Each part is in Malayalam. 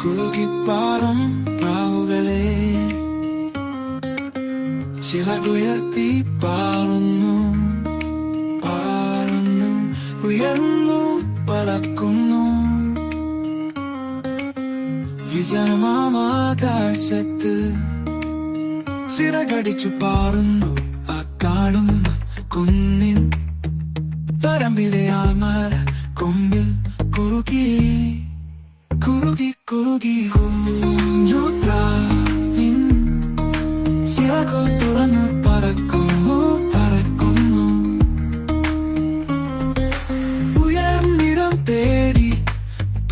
കുറുകിപ്പാറും പ്രാവുകളെ. ചിറകുയർത്തി പാറുന്നു പാറുന്നു ഉയർന്നു പറക്കുന്നു വിജയമാകാശത്ത് ചിറകടിച്ചു പാറുന്നു ആ കാണുന്ന കുന്നിൻ പറമ്പിലെ ആമര കൊമ്പിൽ കുറുകി കുറുകി കുറുകി പ്രാവിൻ. ചിറകു തുറന്നു പറക്കുന്നു പറക്കുന്നു. ഉയർന്നിടം തേടി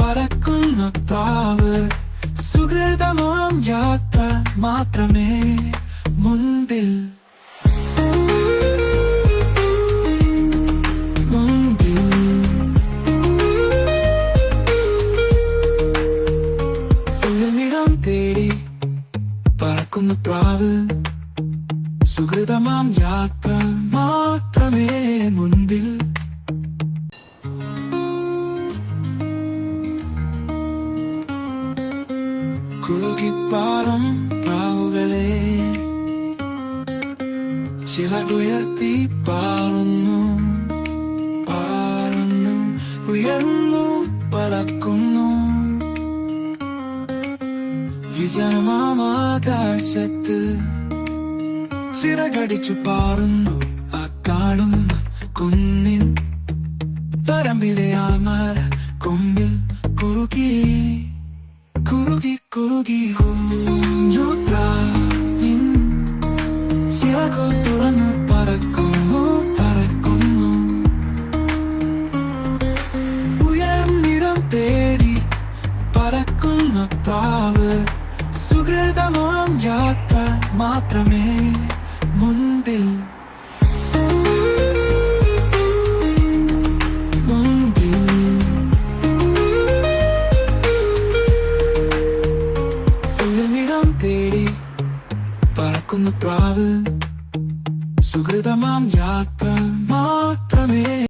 പറക്കുന്ന പ്രാവ് സുഹൃതമാം യാത്ര മാത്രമേ മുൻപിൽ പറക്കുന്ന പ്രാവ് സുഹൃതമാം യാത്ര മാത്രമേ മുൻപിൽ കുറുകിപ്പാറും പ്രാവുകളെ ചിറകുയർത്തി പാറുന്നു വിജയമാകാശത്ത് ചിറകടിച്ചു പാറുന്നു ആ കാണുന്ന കുന്നിൻ. പറമ്പിലെ ആമര കൊമ്പിൽ കുറുകി. കുറുകി കുറുകി മാത്രമേ മുൻപിൽ തേടി പറക്കുന്നു പ്രാവ് സുഹൃതമാം യാത്ര മാത്രമേ